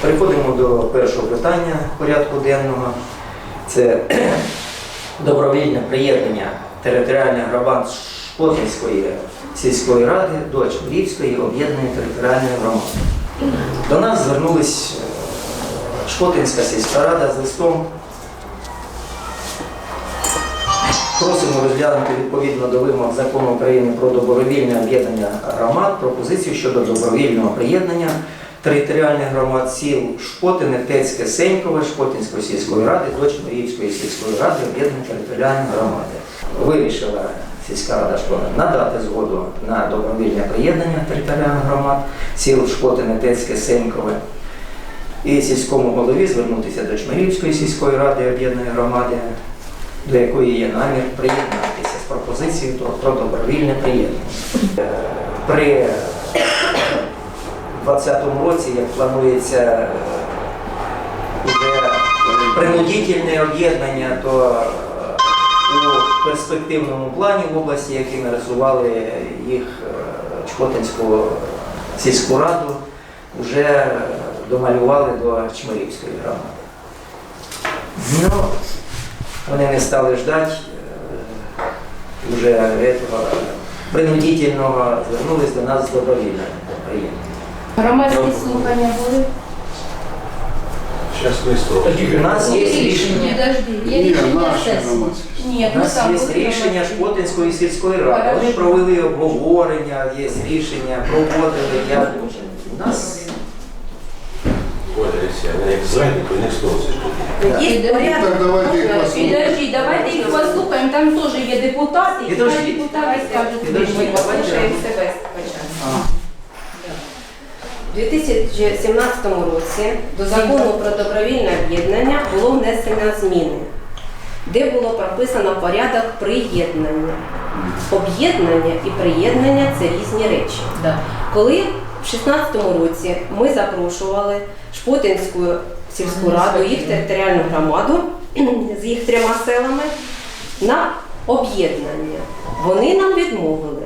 Переходимо до першого питання порядку денного. Це добровільне приєднання територіальних громад Шпотинської сільської ради до Чмрівської об'єднаної територіальної громади. До нас звернулася е, Шпотинська сільська рада з листом Просимо розглянути відповідно до вимог закону України про добровільне об'єднання громад пропозицію щодо добровільного приєднання територіальних громад сіл Шпотине, Тецьке, Сенькове, Шпотинської сільської ради до Чмирівської сільської ради об'єднаної територіальної громади. Вирішила сільська рада Шпотина надати згоду на добровільне приєднання територіальних громад сіл Шпотине, Тецьке, Сенькове і сільському голові звернутися до Чмирівської сільської ради об'єднаної громади до якої є намір приєднатися з пропозицією про- добровільне приєднання. Е, При 2020 році, як планується е, вже принудительне об'єднання, то е, у перспективному плані в області, який нарисували їх Чкотинську сільську раду, вже домалювали до Чмирівської громади. Ну, вони не стали ждати е, вже этого принудительного, звернулись до нас з добровільним приємно. Громадські слухання були? Сейчас мы спросим. У нас є рішення. У нас є рішення. Шпотинської сільської ради. Вони провели обговорення, є рішення, проводили. Я... У нас Оля, Алексей, она их знает, то не спросишь. Порядок. Так давайте їх послухаємо. Підожди, давайте їх послухаємо. Там теж є депутати, і Підожди. хай депутати скажуть Підожди, давайте. Послухаємо себе спочатку. У 2017 році до закону про добровільне об'єднання було внесено зміни, де було прописано порядок приєднання. Об'єднання і приєднання це різні речі. Коли в 2016 році ми запрошували Шпотинську сільську раду, їх територіальну громаду з їх трьома селами на об'єднання, вони нам відмовили.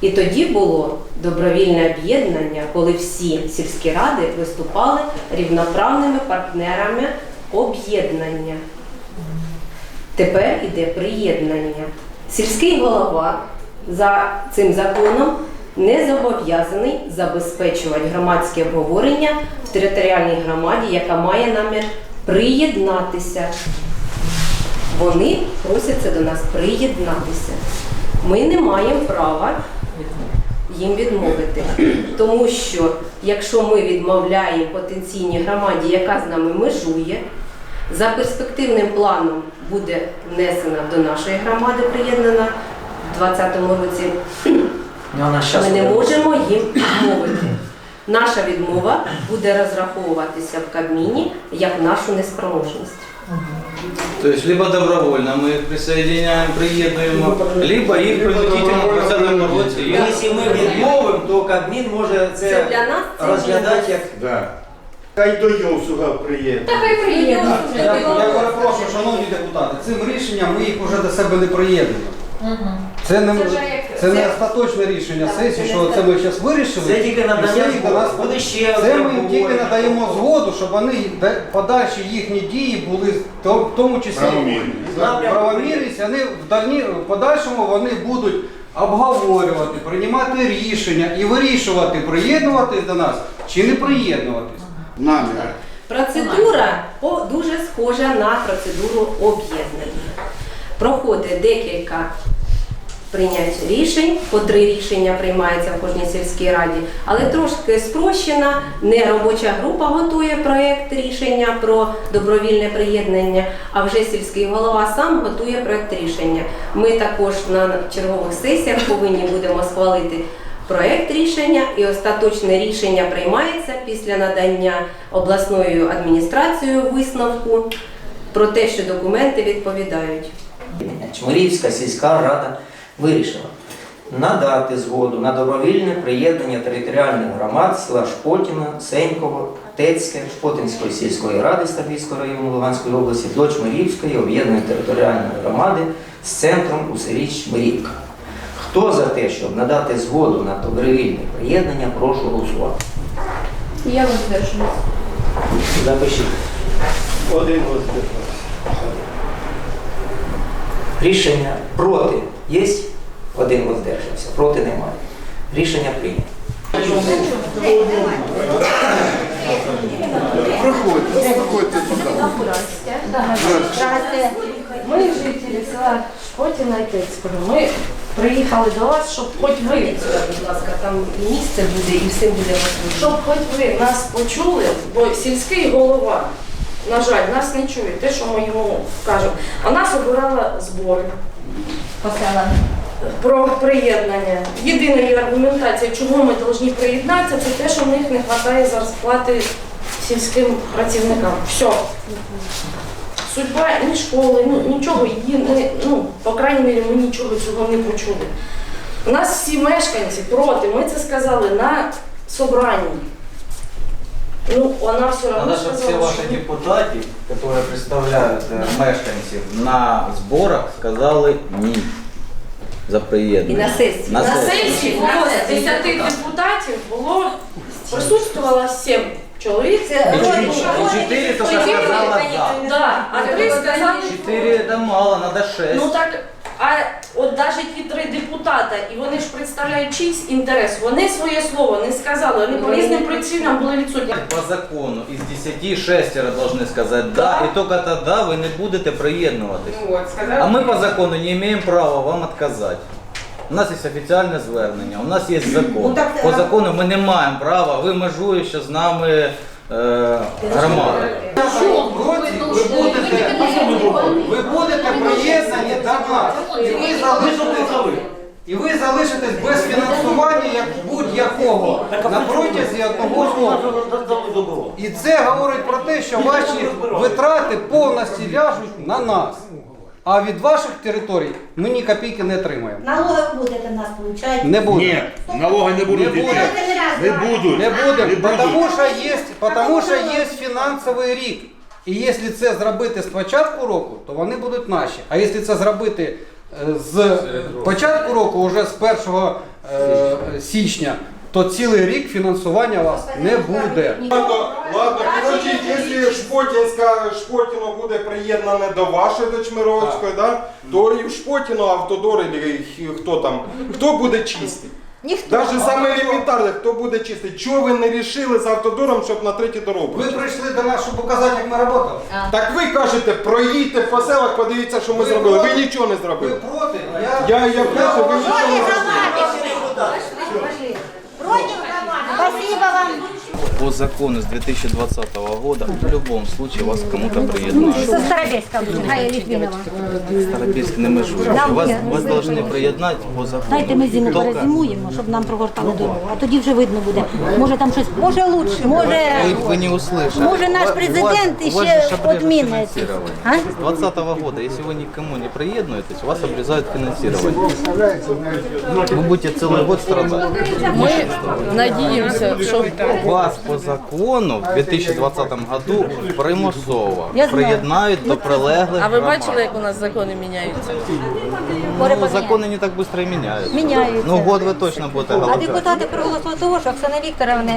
І тоді було добровільне об'єднання, коли всі сільські ради виступали рівноправними партнерами об'єднання. Тепер іде приєднання. Сільський голова за цим законом не зобов'язаний забезпечувати громадське обговорення в територіальній громаді, яка має намір приєднатися. Вони просяться до нас приєднатися. Ми не маємо права їм відмовити. Тому що якщо ми відмовляємо потенційній громаді, яка з нами межує, за перспективним планом буде внесена до нашої громади, приєднана в 2020 році, вона ми не можемо їм відмовити. Наша відмова буде розраховуватися в Кабміні як нашу неспроможність. То есть либо добровольно мы их присоединяем, приедуем, либо их принудительно в 2020 році. Ну, Якщо ми відмовимо, то Кабмін може Це це для нас це розглядати як Да. Хай до Йосуга приєднує. Та хай приєднують. Я, я перепрошую, шановні депутати, цим рішенням ми їх вже до себе не приєднуємо. Це не, Це вже як- це не остаточне рішення сесії, що це ми зараз вирішили. це тільки надання до нас. Буде ще Це ми їм тільки надаємо згоду, щоб вони подальші їхні дії були в тому числі правомірність, вони в дальні в подальшому вони будуть обговорювати, приймати рішення і вирішувати, приєднуватись до нас чи не приєднуватись. Намір. Процедура дуже схожа на процедуру об'єднання. Проходить декілька прийнять рішень, по три рішення приймається в кожній сільській раді, але трошки спрощена. Не робоча група готує проєкт рішення про добровільне приєднання, а вже сільський голова сам готує проєкт рішення. Ми також на чергових сесіях повинні будемо схвалити проект рішення і остаточне рішення приймається після надання обласною адміністрацією висновку про те, що документи відповідають. Чмирівська сільська рада вирішила надати згоду на добровільне приєднання територіальних громад села Шпотіна, Сеньково, Тецьке, Шпотинської сільської ради Старбійського району Луганської області до Чмирівської об'єднаної територіальної громади з центром у селі Чмирівка. Хто за те, щоб надати згоду на добровільне приєднання, прошу голосувати. Я воздержуюсь. Запишіть. Один воздержався. Рішення проти є? Один воздержався. Проти немає. Рішення прийнято. Проходьте, проходьте туди. Ми жителі села Шпотіна і Тецького. Ми приїхали до вас, щоб хоч ви, будь ласка, там і місце буде, і всім буде вас щоб хоч ви нас почули, бо сільський голова, на жаль, нас не чує, те, що ми йому кажемо. Вона збирала збори про приєднання. Єдиної аргументації, чому ми повинні приєднатися, це те, що в них не вистачає зарплати сільським працівникам. Все. Судьба ні школи, ну нічого її не, ну, по крайній мірі, ми нічого цього не почули. У нас всі мешканці проти, ми це сказали на собранні. Ну, вона все Надо, одно чтобы все сказала, ваши що депутаты, которые представляют э, мешканців на зборах, сказали ні за І приєднання. на сесії. На на сесії. сесії було з 10 депутатів було присутствувало 7 чоловік. І чотири тільки сказала за. Да, а три сказали, Чотири це мало, надо шесть. Ну так, а от навіть ті три депутата, і вони ж представляють чийсь інтерес, вони своє слово не сказали, вони по різним причинам були відсутні. По закону із 10 шестеро должны сказати да, і тільки тоді ви не будете приєднуватись. А ми по закону не маємо права вам відказати. У нас є офіційне звернення, у нас є закон. По закону ми не маємо права, ви межуючи з нами е, громада. Проти ви будете, ви будете приєднані до нас. І ви залишитесь, і ви залишитесь без фінансування як будь-якого на протязі одного року. І це говорить про те, що ваші витрати повністю ляжуть на нас. А від ваших територій ми ні копійки не отримаємо. Налоги будете нас получать. Не буде. Ні, налоги не будуть Не буде. Не будуть. Не буде, Не потому що є, потому що є фінансовий рік. І якщо це зробити з початку року, то вони будуть наші. А якщо це зробити е, з початку року, вже з 1 е, січня, то цілий рік фінансування вас не буде. Ладно, ладно, підождіть, якщо Шпотінська Шпотіно буде приєднане до вашої до Чмировської, да, то і в Шпотіно автодор, і хто там, хто буде чистий? Ніхто. Навіть саме елементарне, хто буде чистий. Чого ви не рішили з автодором, щоб на третю дорогу? Ви прийшли до нас, щоб показати, як ми працювали. Так ви кажете, проїдьте по селах, подивіться, що ми Ви зробили. Ви нічого не Ви зробили. проти? Я, я проти, ви нічого не зробили. Вам По закону с 2020 года в любом случае вас к кому-то приєднають. Со Старобельска будет. Гая Литвинова. Старобільськ не межує. Вас, вас должны приєднати по закону. Дайте ми зиму Тільки- перезимуємо, щоб нам прогортали дорогу. А тоді вже видно буде. Може там щось, може лучше, може, Вы, вы не услышали. може наш У вас- президент у вас ще же ж обрежут відмінить. финансирование. А? С 2020 года, если вы никому не приеднуетесь, у вас обрезают финансирование. Вы будете целый год страдать. Ми надіємося, що Вас по закону в 2020 году примусово приєднають до прилеглих А ви громад. бачили, як у нас закони міняються? Ну, закони не так быстро и меняются. Міняються. Ну, год ви точно будете А голосувати. депутати проголосували того, що Оксана Вікторовна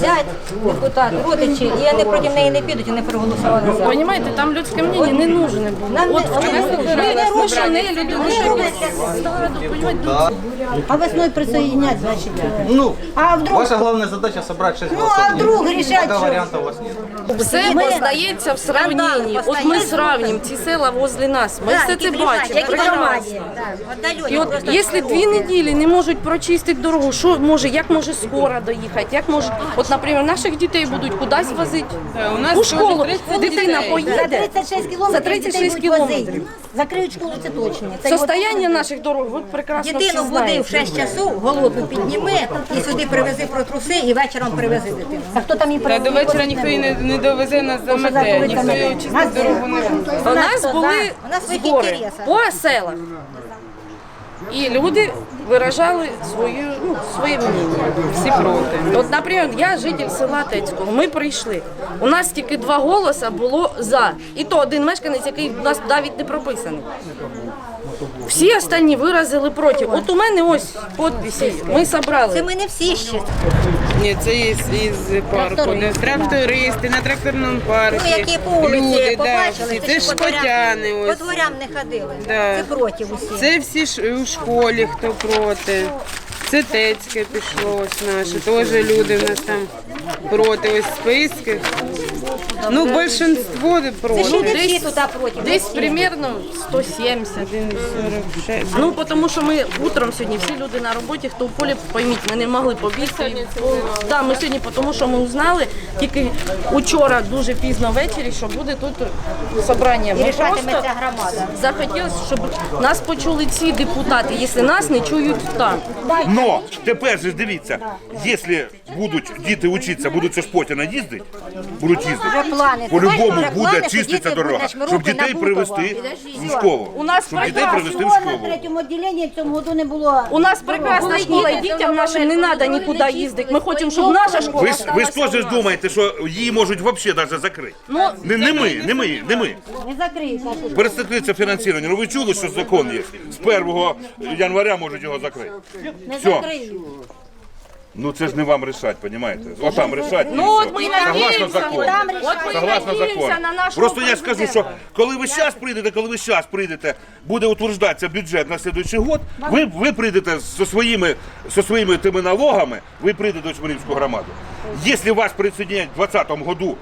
зять, депутат, родичі, і вони проти неї не підуть, і не проголосували за. Понімаєте, там людське мнення не нужне було. Нам не- От вони- ми вони ми роблять- що люди, що роблять А весною присоединять, значить. Ну, А вдруг ваша главная задача собрать 6 Ну, голосов. а вдруг решать, Пока что- у вас нет. Все Ми- познається в сравненні. От ми сравнимо ці села возле нас. Ми все це бачимо. Прекрасно. І от якщо дві неділі не можуть прочистити дорогу, що може, як може скоро доїхати, як може, от, наприклад, наших дітей будуть кудись возити у школу, дитина За поїде. 36 кілометрів За 36 дітей будуть кілометрів. возити. Закриють школу, це точно. Це Состояння наших дорог ви прекрасно всі Дитину буде в знаєте. 6 часов, голодну підніми і сюди привези протруси і вечором привези дитину. А хто там її Та до вечора ніхто і не, не довезе нас за мете, ніхто його чистити дорогу не. У нас були У нас своїх збори по селах. І люди виражали свою, ну, своє мнення. Всі проти. От, наприклад, я житель села Тецького. Ми прийшли. У нас тільки два голоса було за. І то один мешканець, який у нас навіть не прописаний. Всі останні виразили проти. От у мене ось підписи. Ми Це зібрали. ми не всі ще. Ні, це із, із парку. Трактористи. де Трактористи на тракторному парку. Ну, які по вулиці Люди, да, побачили, всі. це ж по дворям- По ось. дворям не ходили. Да. Це проти усі. Це всі ж у школі, хто проти. Це Тецьке пішло ось наше. Теж люди в нас там проти. Ось списки. Ну, більшинство Це проти. ж не всі десь- туди проти. не Десь примерно 170. 1,46. Ну, тому що ми утром сьогодні всі люди на роботі, хто в полі, пойміть, ми не могли побігти. Да, ми сьогодні, тому що ми узнали тільки учора дуже пізно ввечері, що буде тут собрання. Ми просто захотілося, щоб нас почули ці депутати, якщо нас не чують там. Но тепер же дивіться, якщо будуть діти вчитися, будуть це ж Потіна їздити, будуть Вже їздити. плани. По-любому вже буде плани, діти дорога, будуть щоб дітей привезти в школу. У нас Щоб дітей прекрасно. привезти в на школу. третьому відділенні в цьому году не було. У нас прекрасна школа, і дітям нашим не треба нікуди їздити. Ми хочемо, щоб наша школа Ви ж, ви ж теж думаєте, що її можуть взагалі навіть закрити. Ну, Не, не ми, не ми, не ми. Не закриється. Перестаклиться фінансування. Ну ви чули, що закон є? З 1 января можуть його закрити. Не Все. закриють. Ну це ж не вам рішати, розумієте? Отам решать. Ну от ми і надіємося, закону. от ми і Согласно надіємося закону. на нашу Просто я ж кажу, що коли ви зараз прийдете, коли ви зараз прийдете, буде утверждатися бюджет на слідуючий год, ви, ви прийдете зі своїми, зі своїми тими налогами, ви прийдете до Чмирівську громаду. Якщо вас присоединять в 2020 году,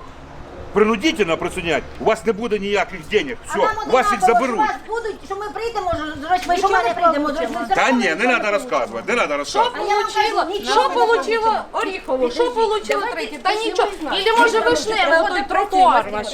принудительно присоединять, у вас не буде ніяких денег. Все, у вас їх заберуть. будуть, що ми прийдемо, зрочно, що ми не прийдемо, зрочно. Та ні, не треба розказувати, не треба розказувати. А я вам що не получило Оріхово, що получило третє? Та нічого. Ілі може вишневе, той тротуар ваш.